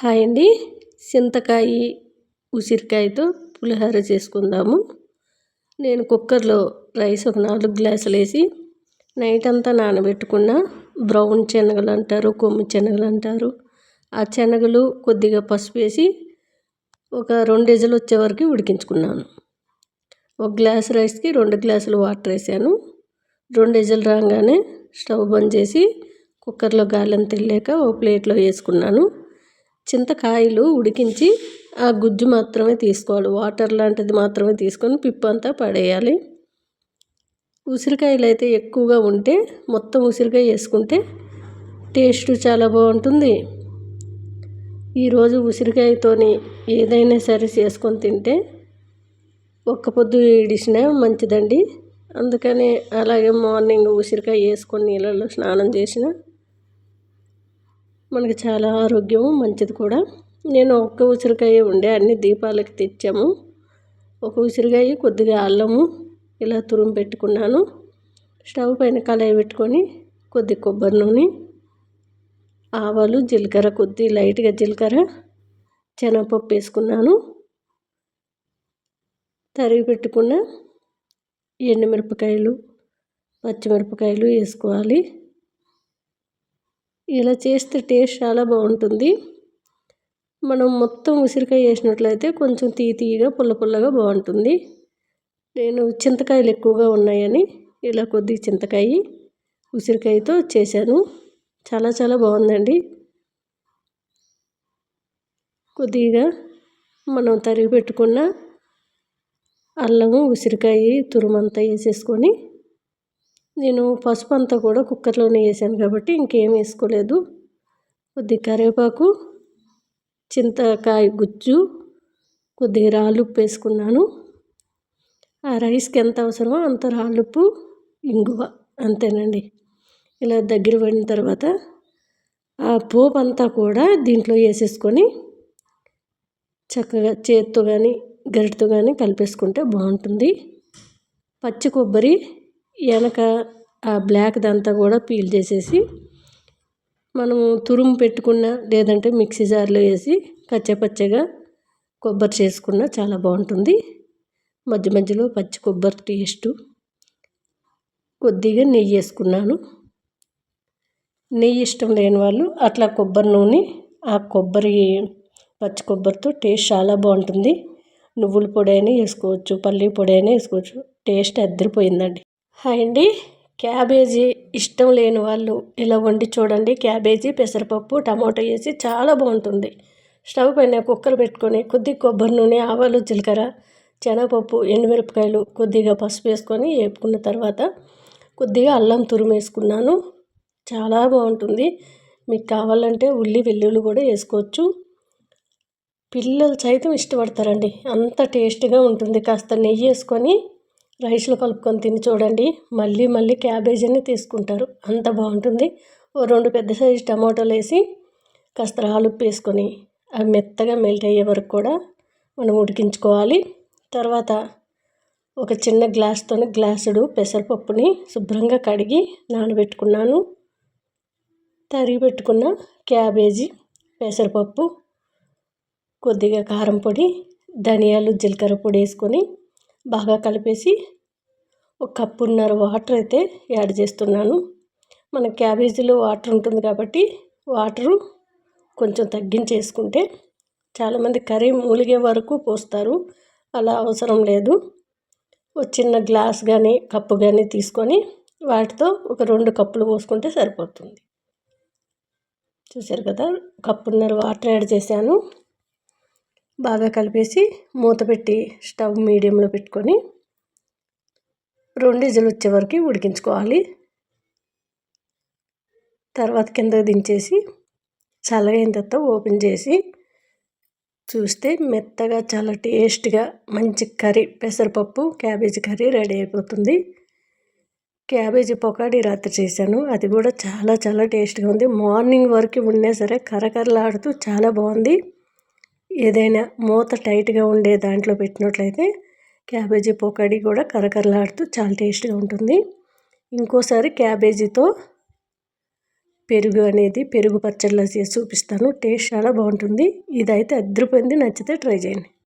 Hi అండి. చింతకాయ ఉసిరికాయతో పులిహోర చేసుకుందాము. నేను కుక్కర్లో రైస్ ఒక నాలుగు గ్లాసులు వేసి నైట్ అంతా నానబెట్టుకున్న బ్రౌన్ శనగలు అంటారు కొమ్ము శనగలు అంటారు. ఆ శనగలు కొద్దిగా పసుపు వేసి ఒక రెండు విజులు వచ్చే వరకు ఉడికించుకున్నాను. ఒక గ్లాస్ రైస్కి రెండు గ్లాసులు వాటర్ వేసాను. రెండు విజులు రాగానే స్టవ్ బంద్ చేసి కుక్కర్లో గాలిని తెల్లాక ఓ ప్లేట్లో వేసుకున్నాను. చింతకాయలు ఉడికించి ఆ గుజ్జు మాత్రమే తీసుకోవాలి. వాటర్ లాంటిది మాత్రమే తీసుకొని పిప్పంతా పడేయాలి. ఉసిరికాయలు అయితే ఎక్కువగా ఉంటే మొత్తం ఉసిరికాయ వేసుకుంటే టేస్ట్ చాలా బాగుంటుంది. ఈరోజు ఉసిరికాయతోని ఏదైనా సరే చేసుకొని తింటే ఒక్క పొద్దు ఏడిసినా మంచిదండి. అందుకని అలాగే మార్నింగ్ ఉసిరికాయ వేసుకొని నీళ్ళల్లో స్నానం చేసిన మనకి చాలా ఆరోగ్యం మంచిది కూడా. నేను ఒక్క ఉసిరికాయ ఉండే అన్ని దీపాలకి తెచ్చాము. ఒక ఉసిరికాయ కొద్దిగా అల్లము ఇలా తురుము పెట్టుకున్నాను. స్టవ్ పైన కళాయి పెట్టుకొని కొద్ది కొబ్బరి నూనె ఆవాలు జీలకర్ర కొద్ది లైట్గా జీలకర్ర శనగపప్పు వేసుకున్నాను. తరిగి పెట్టుకున్న ఎండుమిరపకాయలు పచ్చిమిరపకాయలు వేసుకోవాలి. ఇలా చేస్తే టేస్ట్ చాలా బాగుంటుంది. మనం మొత్తం ఉసిరికాయ వేసినట్లయితే కొంచెం తీ తీయగా పుల్ల పుల్లగా బాగుంటుంది. నేను చింతకాయలు ఎక్కువగా ఉన్నాయని ఇలా కొద్ది చింతకాయ ఉసిరికాయతో చేశాను. చాలా చాలా బాగుందండి. కొద్దిగా మనం తరిగి పెట్టుకున్న అల్లము ఉసిరికాయ తురుమంతా వేసేసుకొని నేను పసుపు అంతా కూడా కుక్కర్లోనే వేసాను కాబట్టి ఇంకేం వేసుకోలేదు. కొద్ది కరివేపాకు చింతకాయ గుజ్జు కొద్దిగా రాళ్ళుప్పు వేసుకున్నాను. ఆ రైస్కి ఎంత అవసరమో అంత రాళ్ళుప్పు ఇంగువ అంతేనండి. ఇలా దగ్గర పడిన తర్వాత ఆ పోపు అంతా కూడా దీంట్లో వేసేసుకొని చక్కగా చేత్తో కానీ గరిటతో కానీ కలిపేసుకుంటే బాగుంటుంది. పచ్చి కొబ్బరి వెనక ఆ బ్లాక్ దంతా కూడా పీల్ చేసేసి మనము తురుము పెట్టుకున్న లేదంటే మిక్సీ జార్లో వేసి పచ్చపచ్చగా కొబ్బరి చేసుకున్న చాలా బాగుంటుంది. మధ్య మధ్యలో పచ్చి కొబ్బరి టేస్టు. కొద్దిగా నెయ్యి వేసుకున్నాను. నెయ్యి ఇష్టం లేని వాళ్ళు అట్లా కొబ్బరి నూనె ఆ కొబ్బరి పచ్చి కొబ్బరితో టేస్ట్ చాలా బాగుంటుంది. నువ్వుల పొడి అయినా వేసుకోవచ్చు పల్లి పొడి అయినా వేసుకోవచ్చు. టేస్ట్ అద్దరిపోయిందండి. హాయ్ అండి క్యాబేజీ ఇష్టం లేని వాళ్ళు ఇలా వండి చూడండి. క్యాబేజీ పెసరపప్పు టమాటో వేసి చాలా బాగుంటుంది. స్టవ్ పైన కుక్కర్ పెట్టుకొని కొద్ది కొబ్బరి నూనె ఆవాలు జీలకర్ర శనగపప్పు ఎండుమిరపకాయలు కొద్దిగా పసుపు వేసుకొని వేపుకున్న తర్వాత కొద్దిగా అల్లం తురుము వేసుకున్నాను. చాలా బాగుంటుంది. మీకు కావాలంటే ఉల్లి వెల్లుల్లి కూడా వేసుకోవచ్చు. పిల్లలు సైతం ఇష్టపడతారండి. అంత టేస్ట్గా ఉంటుంది. కాస్త నెయ్యి వేసుకొని రైస్లో కలుపుకొని తిని చూడండి. మళ్ళీ మళ్ళీ క్యాబేజీని తీసుకుంటారు. అంత బాగుంటుంది. ఓ రెండు పెద్ద సైజు టమాటోలు వేసి కాస్త ఆలుప్పు వేసుకొని అవి మెత్తగా మెల్ట్ అయ్యే వరకు కూడా మనం ఉడికించుకోవాలి. తర్వాత ఒక చిన్న గ్లాస్తో గ్లాసుడు పెసరపప్పుని శుభ్రంగా కడిగి నానబెట్టుకున్నాను. తరిగి పెట్టుకున్న క్యాబేజీ పెసరపప్పు కొద్దిగా కారం పొడి ధనియాలు జీలకర్ర పొడి వేసుకొని బాగా కలిపేసి ఒక కప్పున్నర వాటర్ అయితే యాడ్ చేస్తున్నాను. మన క్యాబేజీలో వాటర్ ఉంటుంది కాబట్టి వాటరు కొంచెం తగ్గించేసుకుంటే చాలామంది కర్రీ మూలిగే వరకు పోస్తారు. అలా అవసరం లేదు. ఒక చిన్న గ్లాస్ కానీ కప్పు కానీ తీసుకొని వాటితో ఒక రెండు కప్పులు పోసుకుంటే సరిపోతుంది. చూసారు కదా కప్పున్నర వాటర్ యాడ్ చేశాను. బాగా కలిపేసి మూత పెట్టి స్టవ్ మీడియంలో పెట్టుకొని రెండు ఇజలు వచ్చే వరకు ఉడికించుకోవాలి. తర్వాత కింద దించేసి చల్లగైన తర్వాత ఓపెన్ చేసి చూస్తే మెత్తగా చాలా టేస్ట్గా మంచి కర్రీ పెసరపప్పు క్యాబేజీ కర్రీ రెడీ అయిపోతుంది. క్యాబేజీ పొకాడి రాత్రి చేశాను. అది కూడా చాలా చాలా టేస్ట్గా ఉంది. మార్నింగ్ వరకు ఉన్నా సరే కరకరలాడుతూ చాలా బాగుంది. ఏదైనా మూత టైట్గా ఉండే దాంట్లో పెట్టినట్లయితే క్యాబేజీ పొకడి కూడా కరకరలాడుతూ చాలా టేస్ట్గా ఉంటుంది. ఇంకోసారి క్యాబేజీతో పెరుగు అనేది పెరుగు పచ్చళ్ళ చేసి చూపిస్తాను. టేస్ట్ చాలా బాగుంటుంది. ఇదైతే అద్దరిపోయింది. నచ్చితే ట్రై చేయండి.